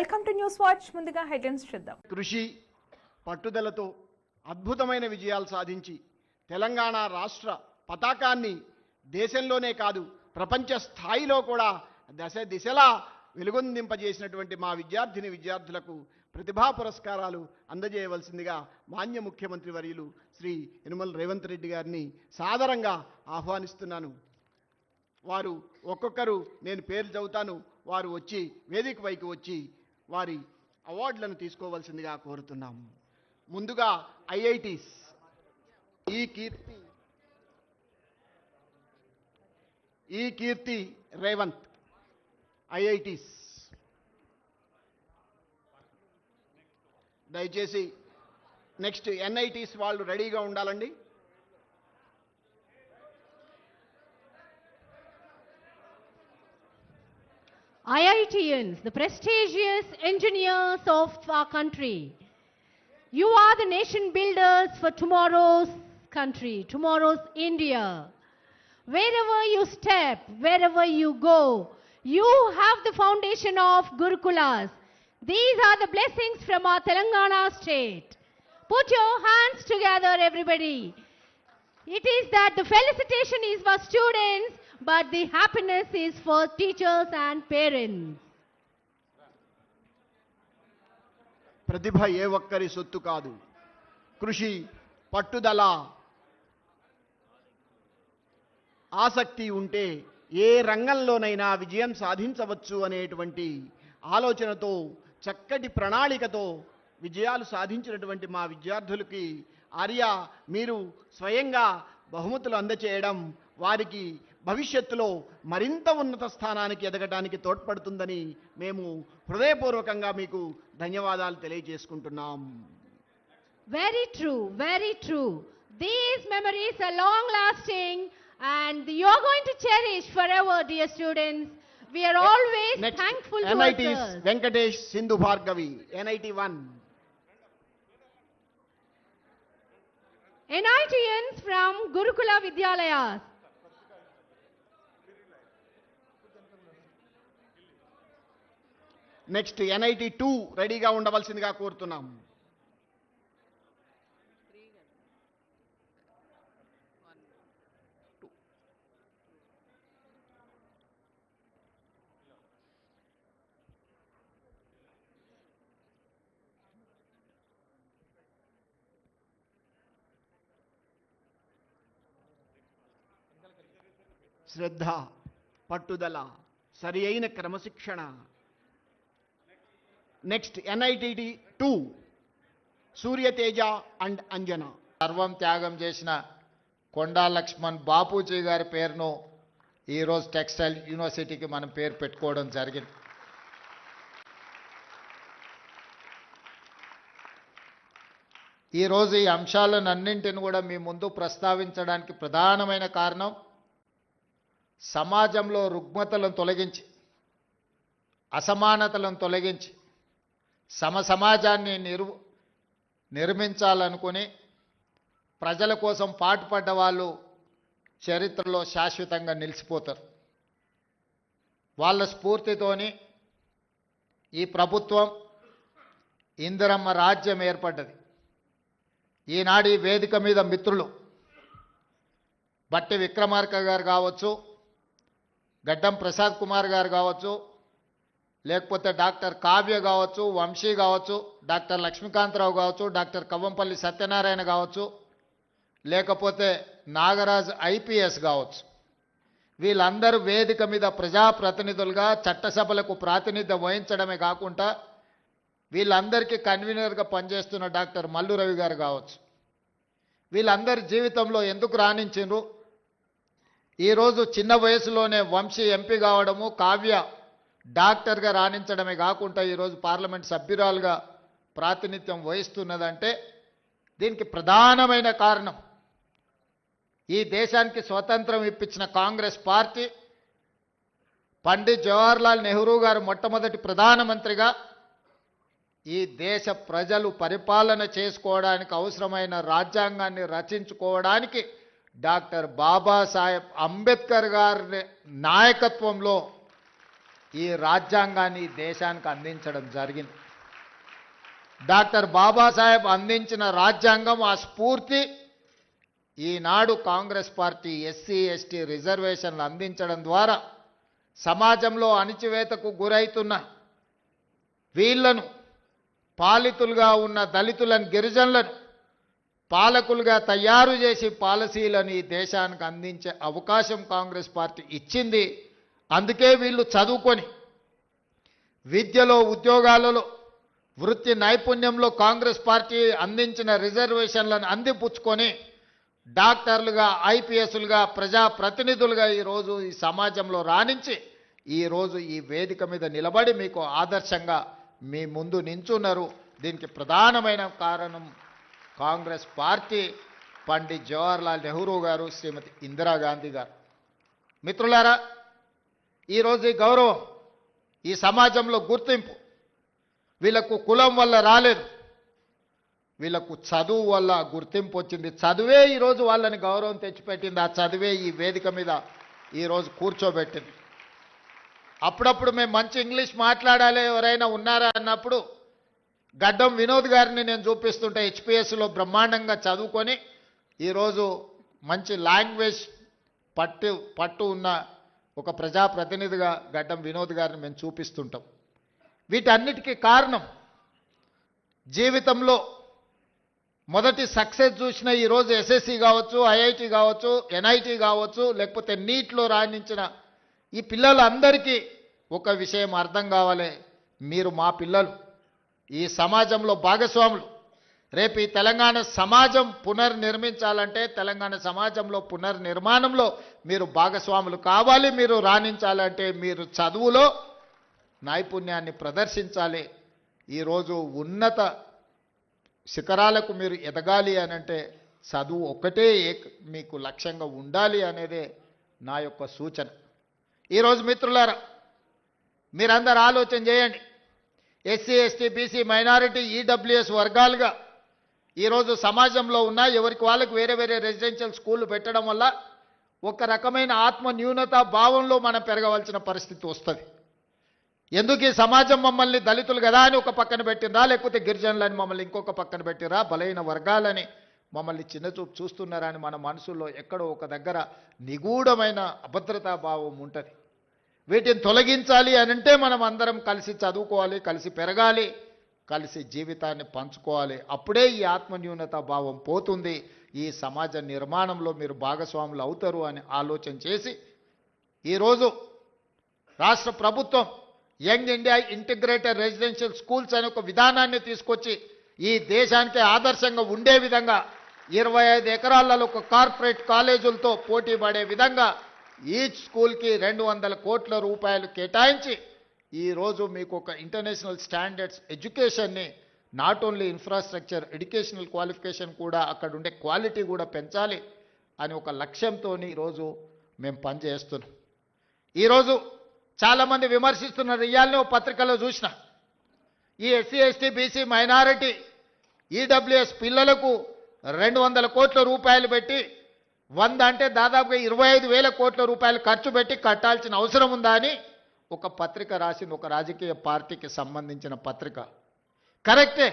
Welcome to news watch. ముందుగా headlines చూద్దాం. కృషి పట్టుదలతో అద్భుతమైన విజయాలు సాధించి తెలంగాణ రాష్ట్ర పతాకాన్ని దేశంలోనే కాదు ప్రపంచ స్థాయిలో కూడా దశ దిశలా వెలుగొందింపజేసినటువంటి మా విద్యార్థిని విద్యార్థులకు ప్రతిభా పురస్కారాలు అందజేయవలసిందిగా మాన్య ముఖ్యమంత్రి వర్యులు శ్రీ యనుమల రేవంత్ రెడ్డి గారిని సాదరంగా ఆహ్వానిస్తున్నాను. వారు ఒక్కొక్కరు నేను పేర్లు చదువుతాను వారు వచ్చి వేదిక పైకి వచ్చి వారి అవార్డులను తీసుకోవాల్సిందిగా కోరుతున్నాము ముందుగా ఐఐటీస్. ఈ కీర్తి ఈ కీర్తి రేవంత్ ఐఐటీస్. దయచేసి నెక్స్ట్ ఎన్ఐటీస్ వాళ్ళు రెడీగా ఉండాలండి. IITians, the prestigious engineers of our country. You are the nation builders for tomorrow's country, tomorrow's India. Wherever you step, wherever you go, you have the foundation of Gurukulas. These are the blessings from our Telangana state. Put your hands together, everybody. It is that the felicitation is for students, but the happiness is for teachers and parents. ప్రతిభ ఏ ఒక్కరి సొత్తు కాదు కృషి పట్టుదల ఆసక్తి ఉంటే ఏ రంగంలోనైనా విజయం సాధించవచ్చు అనేటువంటి ఆలోచనతో చక్కటి ప్రణాళికతో విజయాలు సాధించినటువంటి మా విద్యార్థులకి ఆర్య మీరు స్వయంగా బహుమతులు అందచేయడం వారికి భవిష్యత్తులో మరింత ఉన్నత స్థానానికి ఎదగడానికి తోడ్పడుతుందని మేము హృదయపూర్వకంగా మీకు ధన్యవాదాలు తెలియజేసుకుంటున్నాం. Very true very true these memories are long lasting and you are going to cherish for ever dear students we are always thankful to NIT Venkatesh Sindhu Bhargavi NIT 1 NITians from Gurukula Vidyalayas next NIT two రెడీగా ఉండవలసిందిగా కోరుతున్నాం. శ్రద్ధ పట్టుదల సరి అయిన క్రమశిక్షణ next NIT two Suryateja and Anjana సర్వం త్యాగం చేసిన కొండా లక్ష్మణ్ బాపూజీ గారి పేరును ఈరోజు టెక్స్టైల్ యూనివర్సిటీకి మనం పేరు పెట్టుకోవడం జరిగింది. ఈరోజు ఈ అంశాలను అన్నింటిని కూడా మీ ముందు ప్రస్తావించడానికి ప్రధానమైన కారణం సమాజంలో రుగ్మతలను తొలగించి అసమానతలను తొలగించి సమ సమాజాన్ని నిరు నిర్మించాలనుకుని ప్రజల కోసం పాటుపడ్డ వాళ్ళు చరిత్రలో శాశ్వతంగా నిలిచిపోతారు. వాళ్ళ స్ఫూర్తితోని ఈ ప్రభుత్వం ఇందిరమ్మ రాజ్యం ఏర్పడ్డది. ఈనాడు ఈ వేదిక మీద మిత్రులు బట్టి విక్రమార్క గారు కావచ్చు గడ్డం ప్రసాద్ కుమార్ గారు కావచ్చు లేకపోతే డాక్టర్ కావ్య కావచ్చు వంశీ కావచ్చు డాక్టర్ లక్ష్మీకాంతరావు కావచ్చు డాక్టర్ కవ్వంపల్లి సత్యనారాయణ కావచ్చు లేకపోతే నాగరాజ్ ఐపీఎస్ కావచ్చు. వీళ్ళందరూ వేదిక మీద ప్రజాప్రతినిధులుగా చట్టసభలకు ప్రాతినిధ్యం వహించడమే కాకుండా వీళ్ళందరికీ కన్వీనర్గా పనిచేస్తున్న డాక్టర్ మల్లు రవి గారు కావచ్చు. వీళ్ళందరి జీవితంలో ఎందుకు రాణించిండ్రు? ఈరోజు చిన్న వయసులోనే వంశీ ఎంపీ కావడము కావ్య డాక్టర్గా రాణించడమే కాకుండా ఈరోజు పార్లమెంట్ సభ్యురాలుగా ప్రాతినిధ్యం వహిస్తున్నదంటే దీనికి ప్రధానమైన కారణం ఈ దేశానికి స్వతంత్రం ఇప్పించిన కాంగ్రెస్ పార్టీ పండిత్ జవహర్లాల్ నెహ్రూ గారు మొట్టమొదటి ప్రధానమంత్రిగా ఈ దేశ ప్రజలు పరిపాలన చేసుకోవడానికి అవసరమైన రాజ్యాంగాన్ని రచించుకోవడానికి డాక్టర్ బాబాసాహెబ్ అంబేద్కర్ గారి నాయకత్వంలో ఈ రాజ్యాంగాన్ని దేశానికి అందించడం జరిగింది. డాక్టర్ బాబాసాహెబ్ అందించిన రాజ్యాంగం ఆ స్ఫూర్తి ఈనాడు కాంగ్రెస్ పార్టీ ఎస్సీ ఎస్టీ రిజర్వేషన్లు అందించడం ద్వారా సమాజంలో అణిచివేతకు గురైతున్న వీళ్ళను పాలితులుగా ఉన్న దళితులను గిరిజనులను పాలకులుగా తయారు చేసి పాలసీలను ఈ దేశానికి అందించే అవకాశం కాంగ్రెస్ పార్టీ ఇచ్చింది. అందుకే వీళ్ళు చదువుకొని విద్యలో ఉద్యోగాలలో వృత్తి నైపుణ్యంలో కాంగ్రెస్ పార్టీ అందించిన రిజర్వేషన్లను అందిపుచ్చుకొని డాక్టర్లుగా ఐపీఎస్లుగా ప్రజాప్రతినిధులుగా ఈరోజు ఈ సమాజంలో రాణించి ఈరోజు ఈ వేదిక మీద నిలబడి మీకు ఆదర్శంగా మీ ముందు నించున్నారు. దీనికి ప్రధానమైన కారణం కాంగ్రెస్ పార్టీ పండిత్ జవహర్లాల్ నెహ్రూ గారు శ్రీమతి ఇందిరాగాంధీ గారు. మిత్రులారా ఈరోజు ఈ గౌరవం ఈ సమాజంలో గుర్తింపు. వీళ్ళకు కులం వల్ల రాలేదు. వీళ్ళకు చదువు వల్ల గుర్తింపు వచ్చింది. చదువే ఈరోజు వాళ్ళని గౌరవం తెచ్చిపెట్టింది. ఆ చదివే ఈ వేదిక మీద ఈరోజు కూర్చోబెట్టింది. అప్పుడప్పుడు మేము మంచి ఇంగ్లీష్ మాట్లాడాలి. ఎవరైనా ఉన్నారా అన్నప్పుడు గడ్డం వినోద్ గారిని నేను చూపిస్తుంటే హెచ్పిఎస్లో బ్రహ్మాండంగా చదువుకొని ఈరోజు మంచి లాంగ్వేజ్ పట్టు పట్టు ఉన్న ఒక ప్రజాప్రతినిధిగా గడ్డం వినోద్ గారిని మేము చూపిస్తుంటాం. వీటన్నిటికీ కారణం జీవితంలో మొదటి సక్సెస్ చూసిన ఈరోజు ఎస్ఎస్సి కావచ్చు ఐఐటి కావచ్చు ఎన్ఐటి కావచ్చు లేకపోతే నీట్లో రాణించిన ఈ పిల్లలందరికీ ఒక విషయం అర్థం కావాలి. మీరు మా పిల్లలు ఈ సమాజంలో భాగస్వాములు రేపు ఈ తెలంగాణ సమాజం పునర్నిర్మించాలంటే తెలంగాణ సమాజంలో పునర్నిర్మాణంలో మీరు భాగస్వాములు కావాలి మీరు రాణించాలంటే మీరు చదువులో నైపుణ్యాన్ని ప్రదర్శించాలి. ఈరోజు ఉన్నత శిఖరాలకు మీరు ఎదగాలి అని అంటే చదువు ఒక్కటే మీకు లక్ష్యంగా ఉండాలి అనేదే నా యొక్క సూచన. ఈరోజు మిత్రులారా మీరందరూ ఆలోచన చేయండి. SC ST BC minority EWS వర్గాలుగా ఈరోజు సమాజంలో ఉన్న ఎవరికి వాళ్ళకి వేరే వేరే రెసిడెన్షియల్ స్కూళ్ళు పెట్టడం వల్ల ఒక రకమైన ఆత్మ న్యూనత భావంలో మనం పెరగవలసిన పరిస్థితి వస్తుంది. ఎందుకు ఈ సమాజం మమ్మల్ని దళితులు కదా అని ఒక పక్కన పెట్టిందా లేకపోతే గిరిజనులని మమ్మల్ని ఇంకొక పక్కన పెట్టిరా బలైన వర్గాలని మమ్మల్ని చిన్నచూపు చూస్తున్నారా అని మన మనసులో ఎక్కడో ఒక దగ్గర నిగూఢమైన అభద్రతా భావం ఉంటుంది. వీటిని తొలగించాలి అని అంటే మనం అందరం కలిసి చదువుకోవాలి కలిసి పెరగాలి. కలిసి జీవితాన్ని పంచుకోవాలి. అప్పుడే ఈ ఆత్మన్యూనత భావం పోతుంది. ఈ సమాజ నిర్మాణంలో మీరు భాగస్వాములు అవుతారు అని ఆలోచన చేసి ఈరోజు రాష్ట్ర ప్రభుత్వం young India integrated residential schools అనే ఒక విధానాన్ని తీసుకొచ్చి ఈ దేశానికి ఆదర్శంగా ఉండే విధంగా ఇరవై ఐదు ఎకరాలలో ఒక కార్పొరేట్ కాలేజీలతో పోటీ పడే విధంగా ఈచ్ స్కూల్కి రెండు వందల కోట్ల రూపాయలు కేటాయించి ఈరోజు మీకు ఒక international standards ఎడ్యుకేషన్ని not only infrastructure educational qualification కూడా అక్కడ ఉండే క్వాలిటీ కూడా పెంచాలి అని ఒక లక్ష్యంతో ఈరోజు మేము పనిచేస్తున్నాం. ఈరోజు చాలామంది విమర్శిస్తున్నారు ఇవాళనే ఓ పత్రికలో చూసిన. ఈ SC ST BC minority EWS పిల్లలకు రెండు వందల కోట్ల రూపాయలు పెట్టి వంద అంటే దాదాపుగా ఇరవై ఐదు వేల కోట్ల రూపాయలు ఖర్చు పెట్టి కట్టాల్సిన అవసరం ఉందా అని ఒక పత్రిక రాసింది ఒక రాజకీయ పార్టీకి సంబంధించిన పత్రిక. కరెక్టే.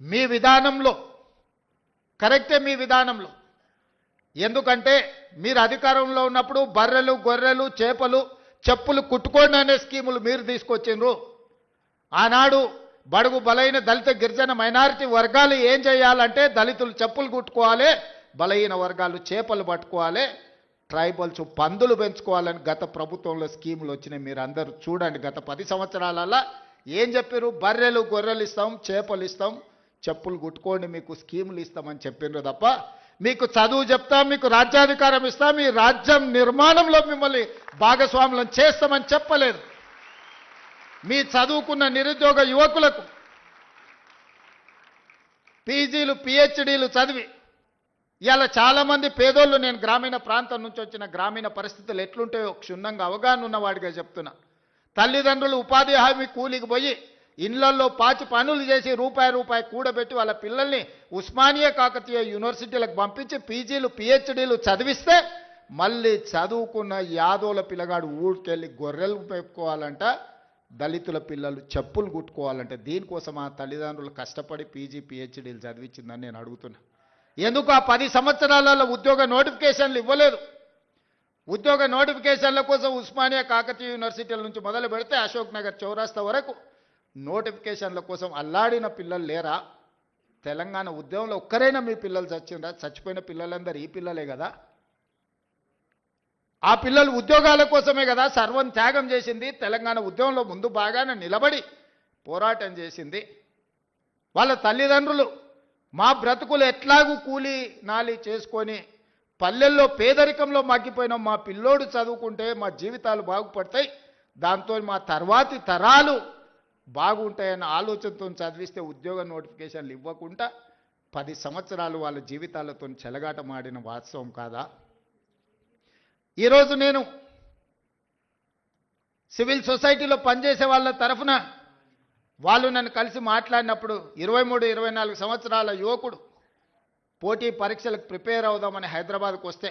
మీ విధానంలో కరెక్టే మీ విధానంలో. ఎందుకంటే మీరు అధికారంలో ఉన్నప్పుడు బర్రెలు గొర్రెలు చేపలు చెప్పులు కుట్టుకోండి అనే స్కీములు మీరు తీసుకొచ్చిండ్రు. ఆనాడు బడుగు బలైన దళిత గిరిజన మైనారిటీ వర్గాలు ఏం చేయాలంటే దళితులు చెప్పులు కుట్టుకోవాలి బలహీన వర్గాలు చేపలు పట్టుకోవాలి ట్రైబల్స్ పందులు పెంచుకోవాలని గత ప్రభుత్వంలో స్కీములు వచ్చినాయి. మీరు అందరూ చూడండి గత పది సంవత్సరాలలో ఏం చెప్పారు బర్రెలు గొర్రెలు ఇస్తాం చేపలు ఇస్తాం చెప్పులు కుట్టుకోండి మీకు స్కీములు ఇస్తామని చెప్పిండ్రు తప్ప మీకు చదువు చెప్తాం మీకు రాజ్యాధికారం ఇస్తాం మీ రాజ్యం నిర్మాణంలో మిమ్మల్ని భాగస్వాములను చేస్తామని చెప్పలేదు. మీ చదువుకున్న నిరుద్యోగ యువకులకు పీజీలు పిహెచ్డీలు చదివి ఇవాళ చాలామంది పేదోళ్ళు నేను గ్రామీణ ప్రాంతం నుంచి వచ్చిన గ్రామీణ పరిస్థితులు ఎట్లుంటాయో క్షుణ్ణంగా అవగాహన ఉన్నవాడిగా చెప్తున్నా. తల్లిదండ్రులు ఉపాధి హామీ కూలికి పోయి ఇళ్ళల్లో పాచి పనులు చేసి రూపాయి రూపాయి కూడబెట్టి వాళ్ళ పిల్లల్ని ఉస్మానియా కాకతీయ యూనివర్సిటీలకు పంపించి పీజీలు పిహెచ్డీలు చదివిస్తే మళ్ళీ చదువుకున్న యాదవుల పిల్లగాడు ఊరికెళ్ళి గొర్రెలు పెట్టుకోవాలంట దళితుల పిల్లలు చెప్పులు కుట్టుకోవాలంటే. దీనికోసం ఆ తల్లిదండ్రులు కష్టపడి పీజీ పిహెచ్డీలు చదివించిందని నేను అడుగుతున్నా. ఎందుకు ఆ పది సంవత్సరాలలో ఉద్యోగ నోటిఫికేషన్లు ఇవ్వలేదు? ఉద్యోగ నోటిఫికేషన్ల కోసం ఉస్మానియా కాకతీయ యూనివర్సిటీల నుంచి మొదలు పెడితే అశోక్ నగర్ చౌరాస్తా వరకు నోటిఫికేషన్ల కోసం అల్లాడిన పిల్లలు లేరా? తెలంగాణ ఉద్యమంలో ఒక్కరైనా మీ పిల్లలు చచ్చిండ్రా? చచ్చిపోయిన పిల్లలందరూ ఈ పిల్లలే కదా? ఆ పిల్లలు ఉద్యోగాల కోసమే కదా సర్వం త్యాగం చేసింది? తెలంగాణ ఉద్యమంలో ముందు బాగానే నిలబడి పోరాటం చేసింది? వాళ్ళ తల్లిదండ్రులు మా బ్రతుకులు ఎట్లాగూ కూలి నాలి చేసుకొని పల్లెల్లో పేదరికంలో మగ్గిపోయిన మా పిల్లోడు చదువుకుంటే మా జీవితాలు బాగుపడతాయి. దాంతో మా తర్వాతి తరాలు బాగుంటాయన్న ఆలోచనతో చదివిస్తే ఉద్యోగ నోటిఫికేషన్లు ఇవ్వకుండా పది సంవత్సరాలు వాళ్ళ జీవితాలతో చెలగాటమాడిన వాస్తవం కాదా? ఈరోజు నేను సివిల్ సొసైటీలో పనిచేసే వాళ్ళ తరఫున వాళ్ళు నన్ను కలిసి మాట్లాడినప్పుడు ఇరవై మూడు ఇరవై నాలుగు సంవత్సరాల యువకుడు పోటీ పరీక్షలకు ప్రిపేర్ అవుదామని హైదరాబాద్కు వస్తే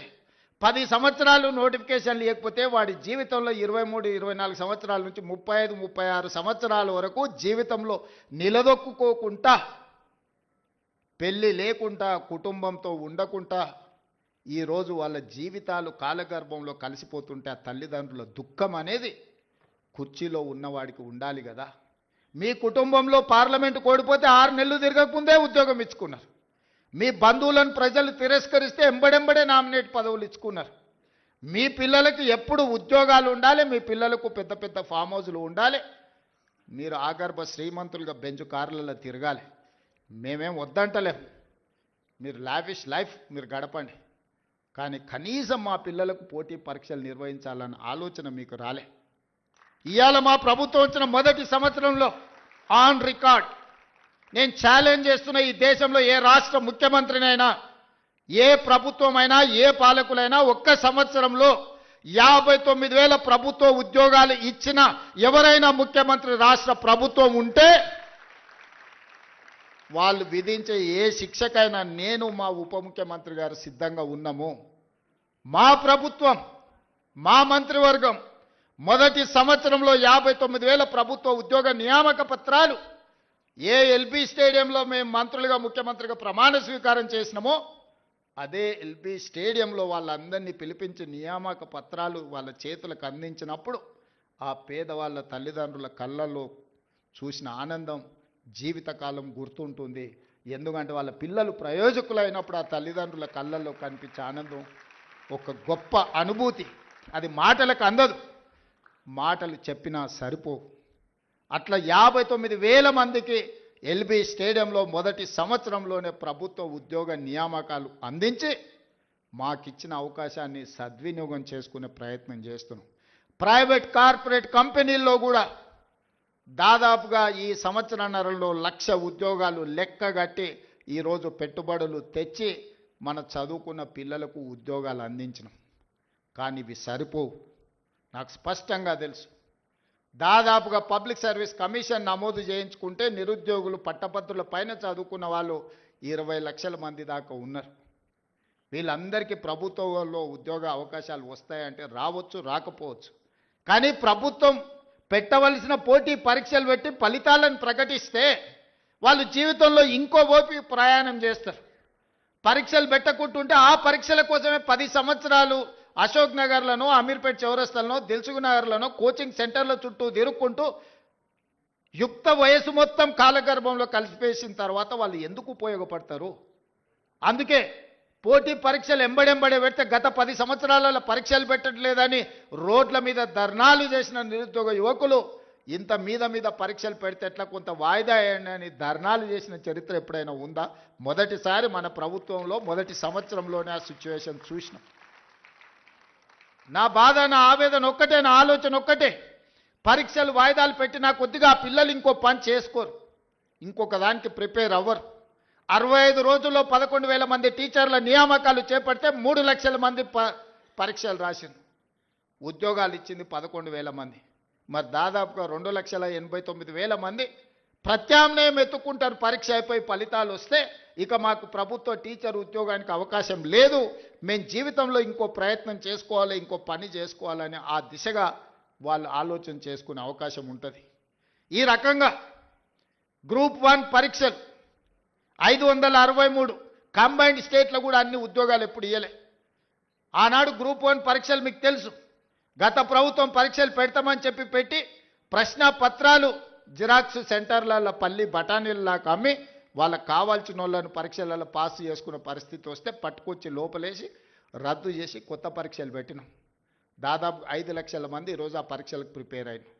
పది సంవత్సరాలు నోటిఫికేషన్ లేకపోతే వాడి జీవితంలో ఇరవై మూడు ఇరవై నాలుగు సంవత్సరాల నుంచి ముప్పై ఐదు ముప్పై ఆరు సంవత్సరాల వరకు జీవితంలో నిలదొక్కుకోకుండా పెళ్ళి లేకుండా కుటుంబంతో ఉండకుండా ఈరోజు వాళ్ళ జీవితాలు కాలగర్భంలో కలిసిపోతుంటే ఆ తల్లిదండ్రుల దుఃఖం అనేది కుర్చీలో ఉన్నవాడికి ఉండాలి కదా. మీ కుటుంబంలో పార్లమెంటు కోడిపోతే ఆరు నెలలు తిరగకముందే ఉద్యోగం ఇచ్చుకున్నారు. మీ బంధువులను ప్రజలు తిరస్కరిస్తే ఎంబడెంబడే నామినేట్ పదవులు ఇచ్చుకున్నారు. మీ పిల్లలకి ఎప్పుడు ఉద్యోగాలు ఉండాలి మీ పిల్లలకు పెద్ద పెద్ద ఫామ్ హౌజులు ఉండాలి. మీరు ఆగర్భ శ్రీమంతులుగా బెంచ్ కార్లలో తిరగాలి. మేమేం వద్దంటలేం. మీరు లావిష్ లైఫ్ మీరు గడపండి. కానీ కనీసం మా పిల్లలకు పోటీ పరీక్షలు నిర్వహించాలన్న ఆలోచన మీకు రాలే. ఇవాళ మా ప్రభుత్వం వచ్చిన మొదటి సంవత్సరంలో ఆన్ రికార్డ్. నేను ఛాలెంజ్ చేస్తున్న ఈ దేశంలో ఏ రాష్ట్ర ముఖ్యమంత్రినైనా ఏ ప్రభుత్వమైనా ఏ పాలకులైనా ఒక్క సంవత్సరంలో యాభై తొమ్మిది వేల ప్రభుత్వ ఉద్యోగాలు ఇచ్చిన ఎవరైనా ముఖ్యమంత్రి రాష్ట్ర ప్రభుత్వం ఉంటే వాళ్ళు విధించే ఏ శిక్షకైనా నేను మా ఉప ముఖ్యమంత్రి గారు సిద్ధంగా ఉన్నాము. మా ప్రభుత్వం మా మంత్రివర్గం మొదటి సంవత్సరంలో యాభై తొమ్మిది వేల ప్రభుత్వ ఉద్యోగ నియామక పత్రాలు ఏ ఎల్బీ స్టేడియంలో మేము మంత్రులుగా ముఖ్యమంత్రిగా ప్రమాణ స్వీకారం చేసినామో అదే ఎల్బీ స్టేడియంలో వాళ్ళందరినీ పిలిపించి నియామక పత్రాలు వాళ్ళ చేతులకు అందించినప్పుడు ఆ పేదవాళ్ళ తల్లిదండ్రుల కళ్ళల్లో చూసిన ఆనందం జీవితకాలం గుర్తుంటుంది. ఎందుకంటే వాళ్ళ పిల్లలు ప్రయోజకులైనప్పుడు ఆ తల్లిదండ్రుల కళ్ళల్లో కనిపించే ఆనందం ఒక గొప్ప అనుభూతి. అది మాటలకు అందదు. మాటలు చెప్పినా సరిపోవు. అట్లా యాభై తొమ్మిది వేల మందికి ఎల్బీ స్టేడియంలో మొదటి సంవత్సరంలోనే ప్రభుత్వ ఉద్యోగ నియామకాలు అందించి మాకిచ్చిన అవకాశాన్ని సద్వినియోగం చేసుకునే ప్రయత్నం చేస్తున్నాం. ప్రైవేట్ కార్పొరేట్ కంపెనీల్లో కూడా దాదాపుగా ఈ సంవత్సరన్నరలో లక్ష ఉద్యోగాలు లెక్కగట్టి ఈరోజు పెట్టుబడులు తెచ్చి మన చదువుకున్న పిల్లలకు ఉద్యోగాలు అందించినాం. కానీ ఇవి సరిపోవు. నాకు స్పష్టంగా తెలుసు. దాదాపుగా పబ్లిక్ సర్వీస్ కమిషన్ నమోదు చేయించుకుంటే నిరుద్యోగులు పట్టభద్రుల పైన చదువుకున్న వాళ్ళు ఇరవై లక్షల మంది దాకా ఉన్నారు. వీళ్ళందరికీ ప్రభుత్వంలో ఉద్యోగ అవకాశాలు వస్తాయంటే రావచ్చు రాకపోవచ్చు. కానీ ప్రభుత్వం పెట్టవలసిన పోటీ పరీక్షలు పెట్టి ఫలితాలను ప్రకటిస్తే వాళ్ళు జీవితంలో ఇంకో ఓపి ప్రయాణం చేస్తారు. పరీక్షలు పెట్టకుంటుంటే ఆ పరీక్షల కోసమే పది సంవత్సరాలు అశోక్ నగర్లను అమీర్పేట్ చౌరస్తలను దిల్సుఖ్ నగర్లను కోచింగ్ సెంటర్ల చుట్టూ తిరుక్కుంటూ యుక్త వయసు మొత్తం కాలగర్భంలో కలిసిపేసిన తర్వాత వాళ్ళు ఎందుకు ఉపయోగపడతారు? అందుకే పోటీ పరీక్షలు ఎంబడెంబడే పెడితే గత పది సంవత్సరాలలో పరీక్షలు పెట్టట్లేదని రోడ్ల మీద ధర్నాలు చేసిన నిరుద్యోగ యువకులు ఇంత మీద మీద పరీక్షలు పెడితే ఎట్లా కొంత వాయిదా అని ధర్నాలు చేసిన చరిత్ర ఎప్పుడైనా ఉందా? మొదటిసారి మన ప్రభుత్వంలో మొదటి సంవత్సరంలోనే ఆ సిచ్యువేషన్ చూసినాం. నా బాధ నా ఆవేదన ఒక్కటే నా ఆలోచన ఒక్కటే. పరీక్షలు వాయిదాలు పెట్టినా కొద్దిగా పిల్లలు ఇంకో పని చేసుకోరు. ఇంకొక దానికి ప్రిపేర్ అవ్వరు. అరవై ఐదు రోజుల్లో పదకొండు వేల మంది టీచర్ల నియామకాలు చేపడితే మూడు లక్షల మంది ప పరీక్షలు రాసింది ఉద్యోగాలు ఇచ్చింది పదకొండు వేల మంది. మరి దాదాపుగా రెండు లక్షల ఎనభై తొమ్మిది వేల మంది ప్రత్యామ్నాయం ఎత్తుకుంటారు పరీక్ష అయిపోయి ఫలితాలు వస్తే ఇక మాకు ప్రభుత్వ టీచర్ ఉద్యోగానికి అవకాశం లేదు. మేము జీవితంలో ఇంకో ప్రయత్నం చేసుకోవాలి ఇంకో పని చేసుకోవాలని ఆ దిశగా వాళ్ళు ఆలోచన చేసుకునే అవకాశం ఉంటుంది. ఈ రకంగా గ్రూప్ వన్ పరీక్షలు ఐదు వందల అరవై మూడు కంబైన్డ్ స్టేట్లో కూడా అన్ని ఉద్యోగాలు ఎప్పుడు ఇవ్వలే ఆనాడు గ్రూప్ వన్ పరీక్షలు మీకు తెలుసు. గత ప్రభుత్వం పరీక్షలు పెడతామని చెప్పి పెట్టి ప్రశ్న పత్రాలు జిరాక్స్ సెంటర్లలో పల్లి బఠానీలలాగా అమ్మి వాళ్ళకి కావాల్సిన వాళ్ళని పరీక్షలలో పాస్ చేసుకునే పరిస్థితి వస్తే పట్టుకొచ్చి లోపలేసి రద్దు చేసి కొత్త పరీక్షలు పెట్టినాం. దాదాపు ఐదు లక్షల మంది ఈరోజు ఆ పరీక్షలకు ప్రిపేర్ అయినాం.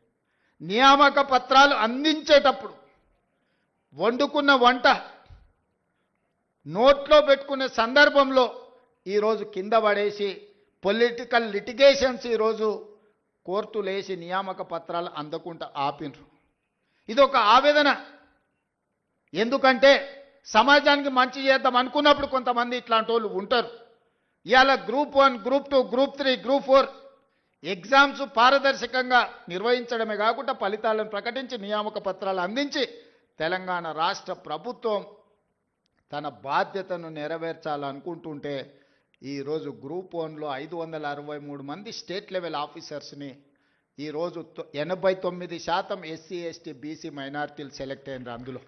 నియామక పత్రాలు అందించేటప్పుడు వండుకున్న వంట నోట్లో పెట్టుకునే సందర్భంలో ఈరోజు కింద పడేసి పొలిటికల్ లిటిగేషన్స్ ఈరోజు కోర్టులేసి నియామక పత్రాలు అందకుండా ఆపినరు. ఇది ఒక ఆవేదన. ఎందుకంటే సమాజానికి మంచి చేద్దాం అనుకున్నప్పుడు కొంతమంది ఇట్లాంటి వాళ్ళు ఉంటారు. ఇవాళ group one group two group three group four exams పారదర్శకంగా నిర్వహించడమే కాకుండా ఫలితాలను ప్రకటించి నియామక పత్రాలు అందించి తెలంగాణ రాష్ట్ర ప్రభుత్వం తన బాధ్యతను నెరవేర్చాలనుకుంటుంటే ఈరోజు గ్రూప్ వన్లో ఐదు వందల అరవై మూడు మంది స్టేట్ లెవెల్ ఆఫీసర్స్ని ఈరోజు ఎనభై తొమ్మిది శాతం ఎస్సీ ఎస్టీ బీసీ మైనార్టీలు సెలెక్ట్ అయినారు అందులో.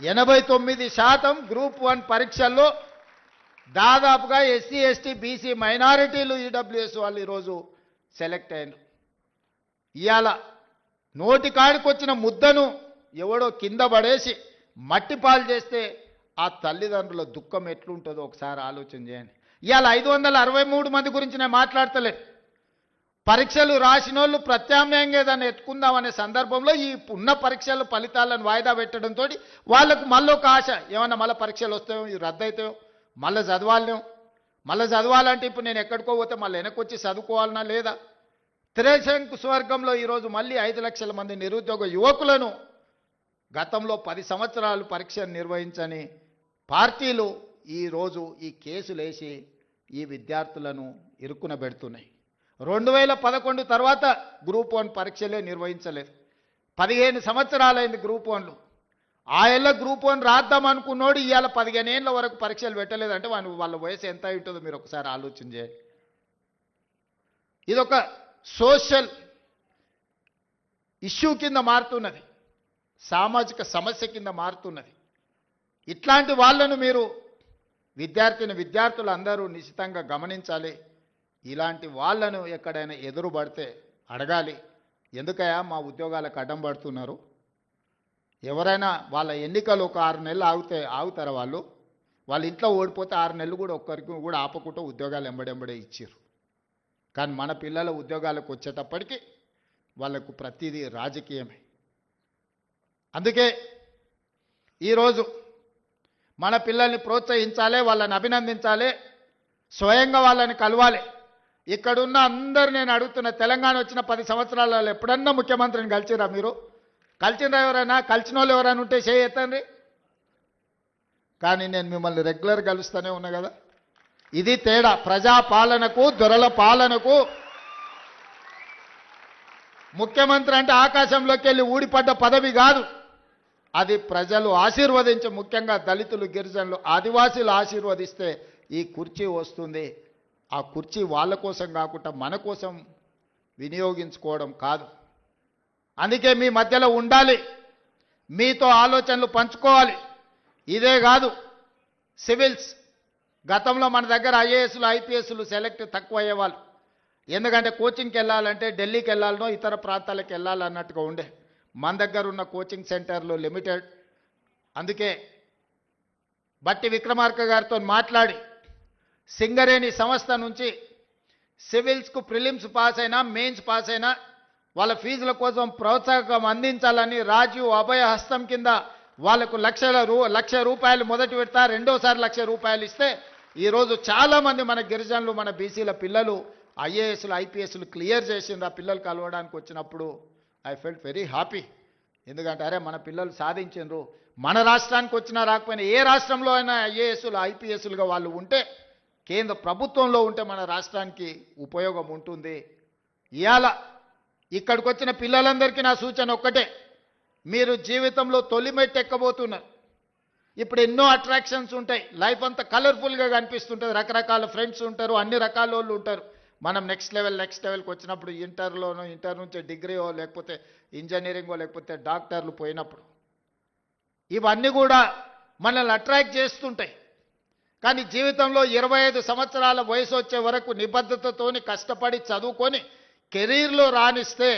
ఎనభై తొమ్మిది శాతం గ్రూప్ వన్ పరీక్షల్లో దాదాపుగా ఎస్సీ ఎస్టీ బీసీ మైనారిటీలు ఈడబ్ల్యూఎస్ వాళ్ళు ఈరోజు సెలెక్ట్ అయినారు. ఇవాళ నోటి కాడికొచ్చిన ముద్దను ఎవడో కింద పడేసి మట్టి పాలు చేస్తే ఆ తల్లిదండ్రుల దుఃఖం ఎట్లుంటుందో ఒకసారి ఆలోచన చేయండి. ఇవాళ ఐదు వందల అరవై మూడు మంది గురించి నేను మాట్లాడతలేదు పరీక్షలు రాసిన వాళ్ళు ప్రత్యామ్నాయంగా ఏదైనా ఎత్తుకుందామనే సందర్భంలో ఈ ఉన్న పరీక్షల ఫలితాలను వాయిదా పెట్టడంతో వాళ్ళకు మళ్ళీ ఒక ఆశ. ఏమన్నా మళ్ళీ పరీక్షలు వస్తాయో ఇవి రద్దయితాయో మళ్ళీ చదవాలేం మళ్ళీ చదవాలంటే ఇప్పుడు నేను ఎక్కడికో పోతే మళ్ళీ వెనక్కి వచ్చి చదువుకోవాలనా లేదా? త్రిశంకు స్వర్గంలో ఈరోజు మళ్ళీ ఐదు లక్షల మంది నిరుద్యోగ యువకులను గతంలో పది సంవత్సరాలు పరీక్ష నిర్వహించని పార్టీలు ఈరోజు ఈ కేసులేసి ఈ విద్యార్థులను ఇరుక్కున పెడుతున్నాయి. రెండు వేల పదకొండు తర్వాత గ్రూప్ వన్ పరీక్షలే నిర్వహించలేదు. పదిహేను సంవత్సరాలైంది గ్రూప్ వన్లు. ఆ ఏళ్ళ గ్రూప్ వన్ రాద్దాం అనుకున్నోడు ఇవాళ పదిహేను ఏళ్ళ వరకు పరీక్షలు పెట్టలేదంటే వాళ్ళ వాళ్ళ వయసు ఎంత ఉంటుందో మీరు ఒకసారి ఆలోచన చేయండి. ఇదొక సోషల్ ఇష్యూ కింద మారుతున్నది. సామాజిక సమస్య కింద మారుతున్నది. ఇట్లాంటి వాళ్ళను మీరు విద్యార్థిని విద్యార్థులు అందరూ నిశ్చితంగా గమనించాలి. ఇలాంటి వాళ్ళను ఎక్కడైనా ఎదురు పడితే అడగాలి ఎందుకయ్యా మా ఉద్యోగాలకు అడ్డం పడుతున్నారు? ఎవరైనా వాళ్ళ ఎన్నికలు ఒక ఆరు నెలలు ఆగితే ఆగుతారా వాళ్ళు? వాళ్ళ ఇంట్లో ఓడిపోతే ఆరు నెలలు కూడా ఒక్కరికి కూడా ఆపకుండా ఉద్యోగాలు ఎంబడెంబడే ఇచ్చారు కానీ మన పిల్లల ఉద్యోగాలకు వచ్చేటప్పటికి వాళ్ళకు ప్రతిదీ రాజకీయమే. అందుకే ఈరోజు మన పిల్లల్ని ప్రోత్సహించాలి వాళ్ళని అభినందించాలి స్వయంగా వాళ్ళని కలవాలి. ఇక్కడున్న అందరు నేను అడుగుతున్న తెలంగాణ వచ్చిన పది సంవత్సరాలలో ఎప్పుడన్నా ముఖ్యమంత్రిని కలిసిరా మీరు? కలిసిరా ఎవరైనా? కలిసిన వాళ్ళు ఎవరైనా ఉంటే చేయెత్తండి కానీ నేను మిమ్మల్ని రెగ్యులర్ కలుస్తూనే ఉన్నా కదా. ఇది తేడా. ప్రజా పాలనకు దొరల పాలనకు. ముఖ్యమంత్రి అంటే ఆకాశంలోకి వెళ్ళి ఊడిపడ్డ పదవి కాదు. అది ప్రజలు ఆశీర్వదించి ముఖ్యంగా దళితులు గిరిజనులు ఆదివాసీలు ఆశీర్వదిస్తే ఈ కుర్చీ వస్తుంది. ఆ కుర్చీ వాళ్ళ కోసం కాకుండా మన కోసం వినియోగించుకోవడం కాదు. అందుకే మీ మధ్యలో ఉండాలి. మీతో ఆలోచనలు పంచుకోవాలి. ఇదే కాదు సివిల్స్. గతంలో మన దగ్గర ఐఏఎస్లు ఐపీఎస్లు సెలెక్ట్ తక్కువ అయ్యేవాళ్ళు ఎందుకంటే కోచింగ్కి వెళ్ళాలంటే ఢిల్లీకి వెళ్ళాలనో ఇతర ప్రాంతాలకు వెళ్ళాలన్నట్టుగా ఉండే. మన దగ్గర ఉన్న కోచింగ్ సెంటర్లు లిమిటెడ్. అందుకే బట్టి విక్రమార్క గారితో మాట్లాడి సింగరేణి సంస్థ నుంచి సివిల్స్కు ప్రిలిమ్స్ పాస్ అయినా మెయిన్స్ పాస్ అయినా వాళ్ళ ఫీజుల కోసం ప్రోత్సాహకం అందించాలని రాజీవ్ అభయ హస్తం కింద వాళ్ళకు లక్షల రూ లక్ష రూపాయలు మొదటి విడత రెండోసారి లక్ష రూపాయలు ఇస్తే ఈరోజు చాలామంది మన గిరిజనులు మన బీసీల పిల్లలు ఐఏఎస్లు ఐపీఎస్లు క్లియర్ చేసిండ్రు ఆ పిల్లలు కలవడానికి వచ్చినప్పుడు. I felt very happy. ఎందుకంటే అరే మన పిల్లలు సాధించిండ్రు. మన రాష్ట్రానికి వచ్చినా రాకపోయినా ఏ రాష్ట్రంలో అయినా ఐఏఎస్లు ఐపీఎస్లుగా వాళ్ళు ఉంటే కేంద్ర ప్రభుత్వంలో ఉంటే మన రాష్ట్రానికి ఉపయోగం ఉంటుంది. ఇవాళ ఇక్కడికి వచ్చిన పిల్లలందరికీ నా సూచన ఒక్కటే. మీరు జీవితంలో తొలిమెట్టు ఎక్కబోతున్నారు. ఇప్పుడు ఎన్నో అట్రాక్షన్స్ ఉంటాయి. లైఫ్ అంతా కలర్ఫుల్గా కనిపిస్తుంటుంది. రకరకాల ఫ్రెండ్స్ ఉంటారు. అన్ని రకాల వాళ్ళు ఉంటారు. మనం నెక్స్ట్ లెవెల్ నెక్స్ట్ లెవెల్కి వచ్చినప్పుడు ఇంటర్లోనో ఇంటర్ నుంచి డిగ్రీయో లేకపోతే ఇంజనీరింగో లేకపోతే డాక్టర్లు పోయినప్పుడు. ఇవన్నీ కూడా మనల్ని అట్రాక్ట్ చేస్తుంటాయి. కానీ జీవితంలో ఇరవై ఐదు సంవత్సరాల వయసు వచ్చే వరకు నిబద్ధతతోని కష్టపడి చదువుకొని కెరీర్లో రాణిస్తే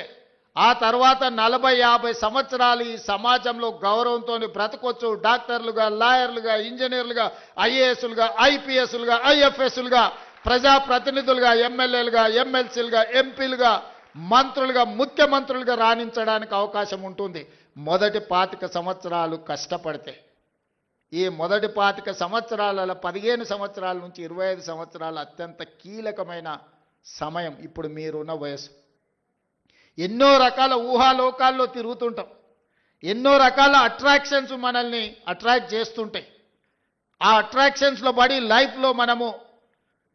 ఆ తర్వాత నలభై యాభై సంవత్సరాలు ఈ సమాజంలో గౌరవంతో బ్రతకొచ్చు. డాక్టర్లుగా లాయర్లుగా ఇంజనీర్లుగా ఐఏఎస్లుగా ఐపీఎస్లుగా ఐఎఫ్ఎస్లుగా ప్రజాప్రతినిధులుగా ఎమ్మెల్యేలుగా ఎమ్మెల్సీలుగా ఎంపీలుగా మంత్రులుగా ముఖ్యమంత్రులుగా రాణించడానికి అవకాశం ఉంటుంది. మొదటి పాతిక సంవత్సరాలు కష్టపడితే ఈ మొదటి పాతిక సంవత్సరాల పదిహేను సంవత్సరాల నుంచి ఇరవై ఐదు సంవత్సరాలు అత్యంత కీలకమైన సమయం ఇప్పుడు మీరున్న వయసు ఎన్నో రకాల ఊహాలోకాల్లో తిరుగుతుంటాం. ఎన్నో రకాల అట్రాక్షన్స్ మనల్ని అట్రాక్ట్ చేస్తుంటాయి. ఆ అట్రాక్షన్స్లో పడి లైఫ్లో మనము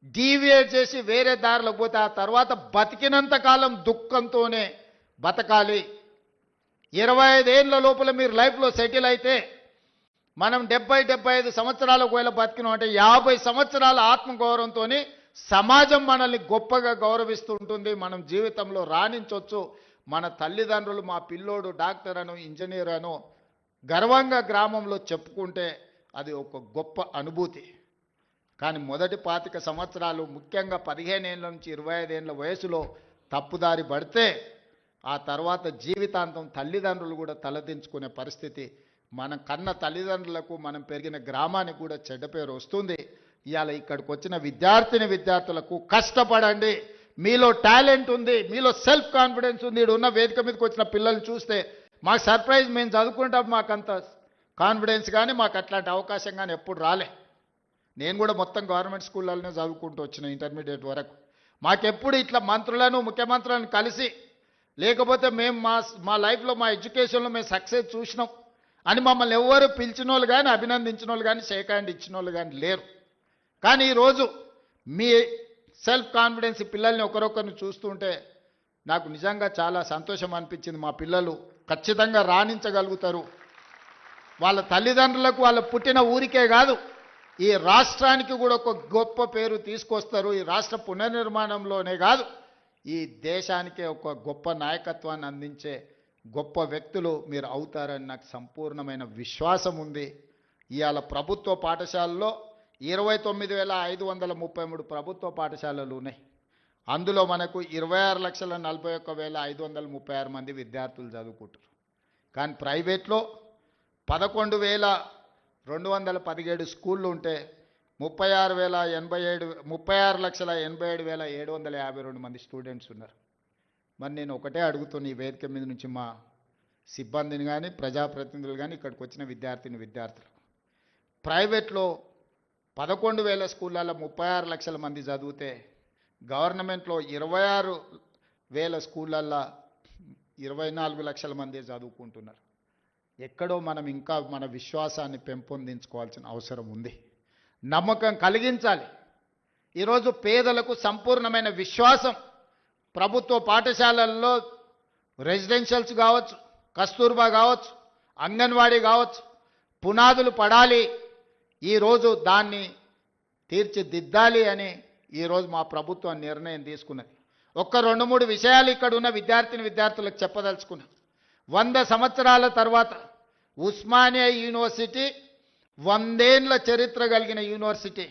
డీవియేట్ చేసి వేరే దారిలో పోతే ఆ తర్వాత బతికినంత కాలం దుఃఖంతోనే బతకాలి. ఇరవై ఐదేళ్ళ లోపల మీరు లైఫ్లో సెటిల్ అయితే మనం డెబ్బై డెబ్బై ఐదు సంవత్సరాలు ఒకవేళ బతికినాం అంటే యాభై సంవత్సరాల ఆత్మగౌరవంతో సమాజం మనల్ని గొప్పగా గౌరవిస్తూ ఉంటుంది మనం జీవితంలో రాణించవచ్చు మన తల్లిదండ్రులు మా పిల్లోడు డాక్టర్ అను ఇంజనీర్ అను గర్వంగా గ్రామంలో చెప్పుకుంటే అది ఒక గొప్ప అనుభూతి. కానీ మొదటి పాతిక సంవత్సరాలు ముఖ్యంగా పదిహేనేళ్ళ నుంచి ఇరవై ఐదేళ్ళ వయసులో తప్పుదారి పడితే ఆ తర్వాత జీవితాంతం తల్లిదండ్రులు కూడా తలదించుకునే పరిస్థితి మనం కన్న తల్లిదండ్రులకు మనం పెరిగిన గ్రామానికి కూడా చెడ్డ పేరు వస్తుంది. ఇవాళ ఇక్కడికి వచ్చిన విద్యార్థిని విద్యార్థులకు కష్టపడండి. మీలో టాలెంట్ ఉంది మీలో సెల్ఫ్ కాన్ఫిడెన్స్ ఉంది. ఈడ ఉన్న వేదిక మీదకి వచ్చిన పిల్లలు చూస్తే మాకు సర్ప్రైజ్ మేము చదువుకుంటాం మాకు అంత కాన్ఫిడెన్స్ కానీ మాకు అట్లాంటి అవకాశం కానీ ఎప్పుడు రాలే. నేను కూడా మొత్తం గవర్నమెంట్ స్కూళ్ళలోనే చదువుకుంటూ వచ్చిన ఇంటర్మీడియట్ వరకు. మాకెప్పుడు ఇట్లా మంత్రులను ముఖ్యమంత్రులను కలిసి లేకపోతే మేము మా మా లైఫ్లో మా ఎడ్యుకేషన్లో మేము సక్సెస్ చూసినాం. అని మమ్మల్ని ఎవరు పిలిచిన వాళ్ళు కానీ అభినందించిన వాళ్ళు కానీ షేక్ హ్యాండ్ ఇచ్చిన వాళ్ళు కానీ లేరు. కానీ ఈరోజు మీ సెల్ఫ్ కాన్ఫిడెన్స్ పిల్లల్ని ఒకరొకరిని చూస్తుంటే నాకు నిజంగా చాలా సంతోషం అనిపించింది. మా పిల్లలు ఖచ్చితంగా రాణించగలుగుతారు. వాళ్ళ తల్లిదండ్రులకు వాళ్ళ పుట్టిన ఊరికే కాదు ఈ రాష్ట్రానికి కూడా ఒక గొప్ప పేరు తీసుకొస్తారు. ఈ రాష్ట్ర పునర్నిర్మాణంలోనే కాదు ఈ దేశానికే ఒక గొప్ప నాయకత్వాన్ని అందించే గొప్ప వ్యక్తులు మీరు అవుతారని నాకు సంపూర్ణమైన విశ్వాసం ఉంది. ఇవాళ ప్రభుత్వ పాఠశాలలో ఇరవై తొమ్మిది వేల ఐదు వందల ముప్పై మూడు ప్రభుత్వ పాఠశాలలు ఉన్నాయి. అందులో మనకు ఇరవై ఆరు లక్షల నలభై ఒక్క వేల ఐదు వందల ముప్పై ఆరు మంది విద్యార్థులు చదువుకుంటారు కానీ ప్రైవేట్లో పదకొండు వేల రెండు వందల పదిహేడు స్కూళ్ళు ఉంటే ముప్పై ఆరు వేల ఎనభై ఏడు ముప్పై ఆరు లక్షల ఎనభై ఏడు వేల ఏడు వందల యాభై రెండు మంది స్టూడెంట్స్ ఉన్నారు. మరి నేను ఒకటే అడుగుతున్న ఈ వేదిక మీద నుంచి మా సిబ్బందిని కానీ ప్రజాప్రతినిధులు కానీ ఇక్కడికి వచ్చిన విద్యార్థిని విద్యార్థులు ప్రైవేట్లో పదకొండు వేల స్కూళ్ళల్లో ముప్పై ఆరు లక్షల మంది చదివితే గవర్నమెంట్లో ఇరవై ఆరు వేల స్కూళ్ళల్లో ఇరవై నాలుగు లక్షల మంది చదువుకుంటున్నారు. ఎక్కడో మనం ఇంకా మన విశ్వాసాన్ని పెంపొందించుకోవాల్సిన అవసరం ఉంది. నమ్మకం కలిగించాలి. ఈరోజు పేదలకు సంపూర్ణమైన విశ్వాసం. ప్రభుత్వ పాఠశాలల్లో రెసిడెన్షియల్స్ కావచ్చు కస్తూర్బా కావచ్చు అంగన్వాడీ కావచ్చు పునాదులు పడాలి. ఈరోజు దాన్ని తీర్చిదిద్దాలి అని ఈరోజు మా ప్రభుత్వం నిర్ణయం తీసుకున్నది. ఒక్క రెండు మూడు విషయాలు ఇక్కడ ఉన్న విద్యార్థిని విద్యార్థులకు చెప్పదలుచుకున్నా. వంద సంవత్సరాల తర్వాత ఉస్మానియా యూనివర్సిటీ వందేండ్ల చరిత్ర కలిగిన యూనివర్సిటీ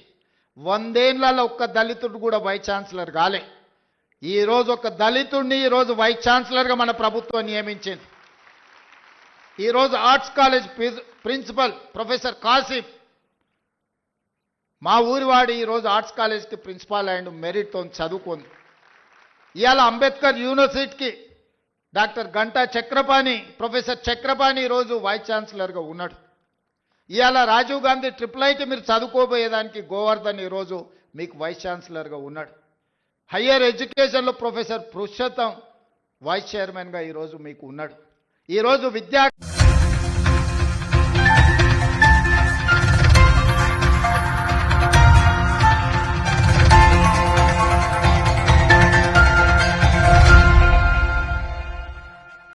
వందేండ్లలో ఒక్క దళితుడు కూడా వైస్ ఛాన్సలర్ కాలే. ఈరోజు ఒక దళితుడిని ఈరోజు వైస్ ఛాన్సలర్గా మన ప్రభుత్వం నియమించింది. ఈరోజు arts college principal professor Kasif మా ఊరివాడు ఈరోజు ఆర్ట్స్ కాలేజ్కి ప్రిన్సిపాల్ అండ్ మెరిట్తో చదువుకుంది. ఇవాళ అంబేద్కర్ యూనివర్సిటీకి డాక్టర్ గంటా చక్రపాణి ప్రొఫెసర్ చక్రపాణి ఈరోజు వైస్ ఛాన్సలర్గా ఉన్నాడు. ఇవాళ రాజీవ్ గాంధీ ట్రిపుల్ ఐటీ మీరు చదువుకోబోయేదానికి గోవర్ధన్ ఈరోజు మీకు వైస్ ఛాన్సలర్గా ఉన్నాడు. హయ్యర్ ఎడ్యుకేషన్లో ప్రొఫెసర్ పురుషోత్తం వైస్ చైర్మన్గా ఈరోజు మీకు ఉన్నాడు. ఈరోజు విద్యా